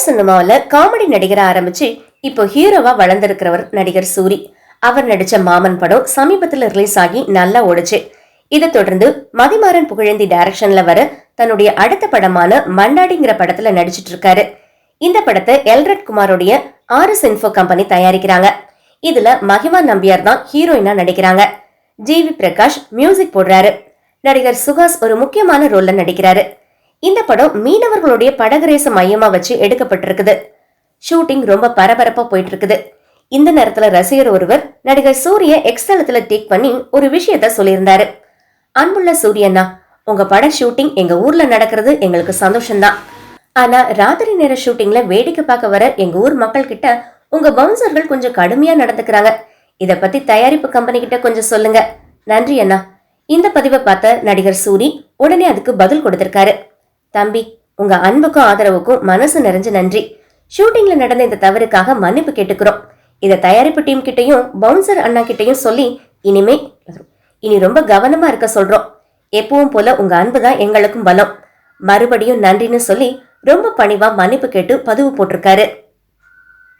தமிழ் சினிமாவில் காமெடி நடிகரா ஆரம்பிச்சு இப்போ ஹீரோவா வளர்ந்திருக்கிறவர் நடிகர் சூரி. அவர் நடிச்ச மாமன் படம் சமீபத்துல ரிலீஸ் ஆகி நல்லா ஓடுச்சு. இதை தொடர்ந்து மதிமாறன் புகழேந்தி டைரக்ஷன்ல வர தன்னுடைய அடுத்த படமான மண்டாடிங்கிற படத்துல நடிச்சிட்டு இருக்காரு. இந்த படத்தை எல்ரட் குமாரோடைய ஆர்எஸ் இன்ஃபோ கம்பெனி தயாரிக்கிறாங்க. இதுல மகிமா நம்பியார் தான் ஹீரோயினா நடிக்கிறாங்க. ஜிவி பிரகாஷ் மியூசிக் போடுறாரு. நடிகர் சுஹாஸ் ஒரு முக்கியமான ரோல்ல நடிக்கிறாரு. இந்த படம் மீனவர்களுடைய படகுரேச மையமா வச்சு எடுக்கப்பட்டிருக்குது. ஷூட்டிங் ரொம்ப பரபரப்பா போயிட்டு இருக்குது இந்த நேரத்துல ரசிகர் ஒருவர் நடிகர் சூரிய எக்ஸ்தலத்துல டேக் பண்ணி ஒரு விஷயத்த சொல்லியிருந்தாரு. அன்புள்ள சூரியண்ணா உங்க பட ஷூட்டிங் எங்க ஊர்ல நடக்கிறது எங்களுக்கு சந்தோஷம்தான். ஆனா ராத்திரி நேர ஷூட்டிங்ல வேடிக்கை பார்க்க வர எங்க ஊர் மக்கள் கிட்ட உங்க பவுன்சர்கள் கொஞ்சம் கடுமையா நடந்துக்கிறாங்க. இத பத்தி தயாரிப்பு கம்பெனி கிட்ட கொஞ்சம் சொல்லுங்க. நன்றி அண்ணா இந்த பதிவை பார்த்த நடிகர் சூரி உடனே அதுக்கு பதில் கொடுத்திருக்காரு. தம்பி உங்க அன்புக்கும் ஆதரவுக்கும் மனசு நிறைஞ்ச நன்றி. ஷூட்டிங்ல நடந்த இந்த தவறுக்காக மன்னிப்பு கேட்டுக்கிறோம். இத தயாரிப்பு டீம் கிட்டையும் பவுன்சர் அண்ணா கிட்டையும் சொல்லி இனிமே இனி ரொம்ப கவனமா இருக்க சொல்றோம். எப்பவும் போல உங்க அன்பு தான் எங்களுக்கும் பலம். மறுபடியும் நன்றின்னு சொல்லி ரொம்ப பணிவா மன்னிப்பு கேட்டு பதிவு போட்டிருக்காரு.